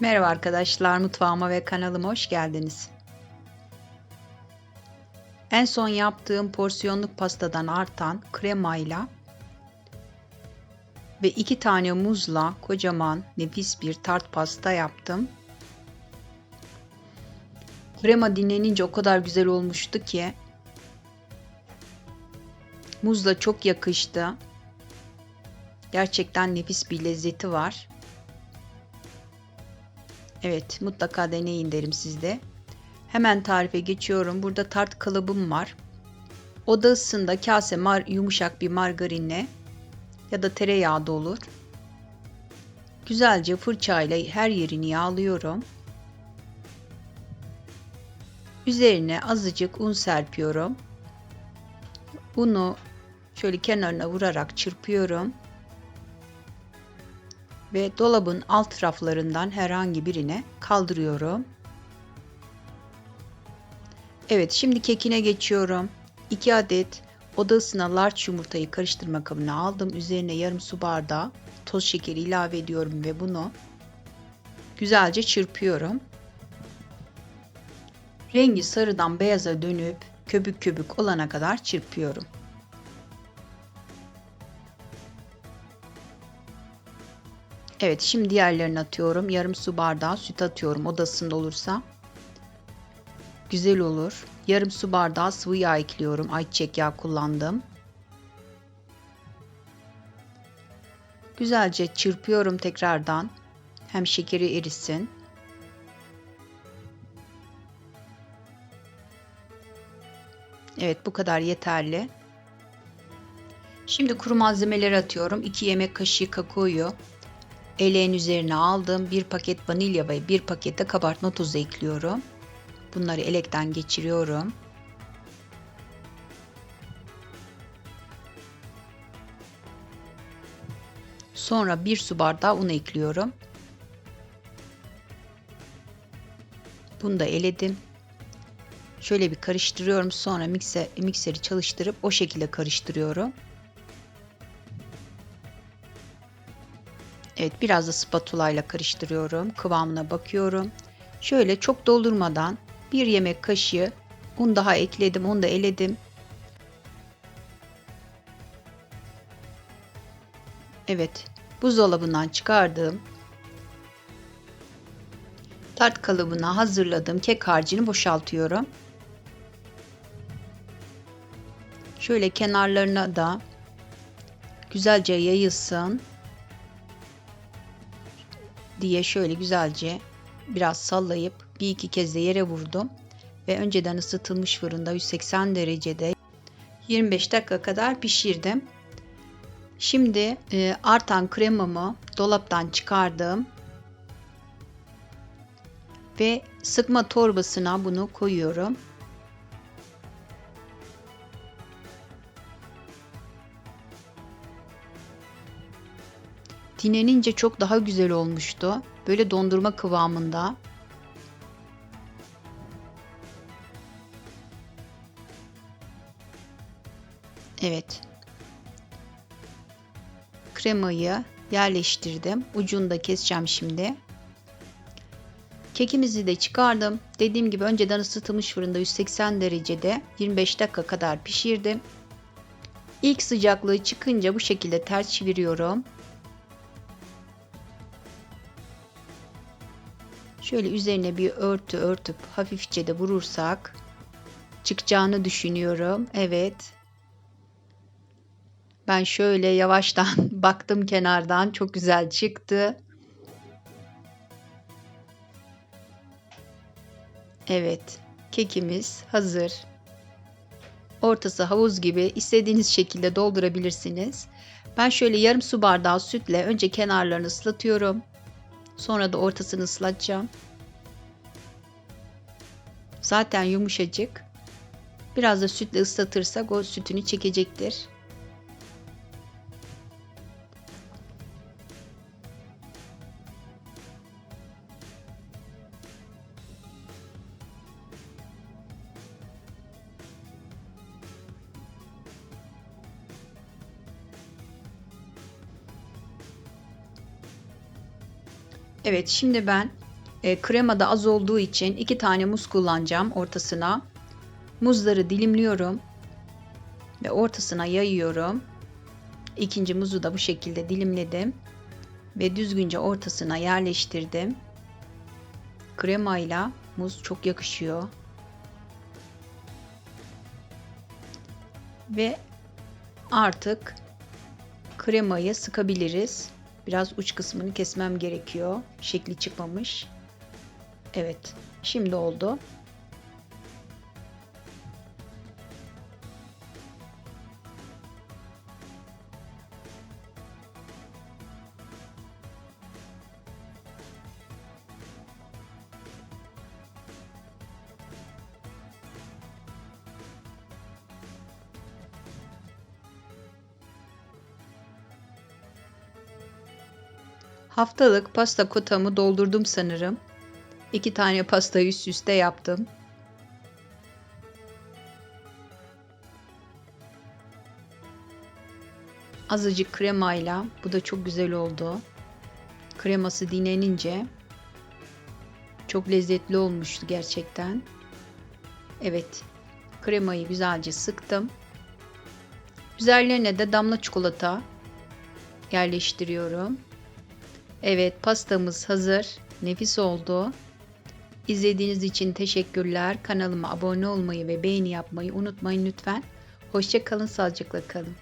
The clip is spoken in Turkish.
Merhaba arkadaşlar, mutfağıma ve kanalıma hoş geldiniz. En son yaptığım porsiyonluk pastadan artan kremayla ve iki tane muzla kocaman nefis bir tart pasta yaptım. Krema dinlenince o kadar güzel olmuştu ki muzla çok yakıştı. Gerçekten nefis bir lezzeti var. Evet mutlaka deneyin derim sizde. Hemen tarife geçiyorum. Burada tart kalıbım var. Oda ısısında kase mar yumuşak bir margarinle ya da tereyağı da olur. Güzelce fırçayla her yerini yağlıyorum. Üzerine azıcık un serpiyorum. Unu şöyle kenarına vurarak çırpıyorum ve dolabın alt raflarından herhangi birine kaldırıyorum. Evet şimdi kekine geçiyorum. 2 adet oda ısına large yumurtayı karıştırma kabına aldım. Üzerine yarım su bardağı toz şekeri ilave ediyorum ve bunu güzelce çırpıyorum. Rengi sarıdan beyaza dönüp köpük köpük olana kadar çırpıyorum. Evet şimdi diğerlerini atıyorum. Yarım su bardağı süt atıyorum odasında olursa. Güzel olur. Yarım su bardağı sıvı yağ ekliyorum. Ayçiçek yağı kullandım. Güzelce çırpıyorum tekrardan. Hem şekeri erisin. Evet bu kadar yeterli. Şimdi kuru malzemeleri atıyorum. 2 yemek kaşığı kakaoyu, Eleğin üzerine aldım. Bir paket vanilya ve bir paket de kabartma tozu ekliyorum. Bunları elekten geçiriyorum. Sonra bir su bardağı un ekliyorum. Bunu da eledim. Şöyle bir karıştırıyorum. Sonra mikser, mikseri çalıştırıp o şekilde karıştırıyorum. Evet biraz da spatula ile karıştırıyorum. Kıvamına bakıyorum. Şöyle çok doldurmadan bir yemek kaşığı un daha ekledim. Onu da eledim. Evet buzdolabından çıkardığım tart kalıbına hazırladığım kek harcını boşaltıyorum. Şöyle kenarlarına da güzelce yayılsın diye şöyle güzelce biraz sallayıp bir iki kez de yere vurdum ve önceden ısıtılmış fırında 180 derecede 25 dakika kadar pişirdim. Şimdi e, artan kremamı dolaptan çıkardım ve sıkma torbasına bunu koyuyorum. Dinlenince çok daha güzel olmuştu. Böyle dondurma kıvamında. Evet. Kremayı yerleştirdim. Ucunu da keseceğim şimdi. Kekimizi de çıkardım. Dediğim gibi önceden ısıtılmış fırında 180 derecede 25 dakika kadar pişirdim. İlk sıcaklığı çıkınca bu şekilde ters çeviriyorum. Şöyle üzerine bir örtü örtüp hafifçe de vurursak çıkacağını düşünüyorum. Evet. Ben şöyle yavaştan baktım kenardan çok güzel çıktı. Evet, kekimiz hazır. Ortası havuz gibi istediğiniz şekilde doldurabilirsiniz. Ben şöyle yarım su bardağı sütle önce kenarlarını ıslatıyorum. Sonra da ortasını ıslatacağım. Zaten yumuşacık. Biraz da sütle ıslatırsak o sütünü çekecektir. Evet şimdi ben E, krema da az olduğu için iki tane muz kullanacağım ortasına. Muzları dilimliyorum ve ortasına yayıyorum. İkinci muzu da bu şekilde dilimledim ve düzgünce ortasına yerleştirdim. Kremayla muz çok yakışıyor. Ve artık kremayı sıkabiliriz. Biraz uç kısmını kesmem gerekiyor. Şekli çıkmamış. Evet, şimdi oldu. Haftalık pasta kotamı doldurdum sanırım. İki tane pasta üst üste yaptım. Azıcık kremayla bu da çok güzel oldu. Kreması dinlenince çok lezzetli olmuştu gerçekten. Evet, kremayı güzelce sıktım. Üzerlerine de damla çikolata yerleştiriyorum. Evet, pastamız hazır. Nefis oldu. İzlediğiniz için teşekkürler. Kanalıma abone olmayı ve beğeni yapmayı unutmayın lütfen. Hoşça kalın, sağlıcakla kalın.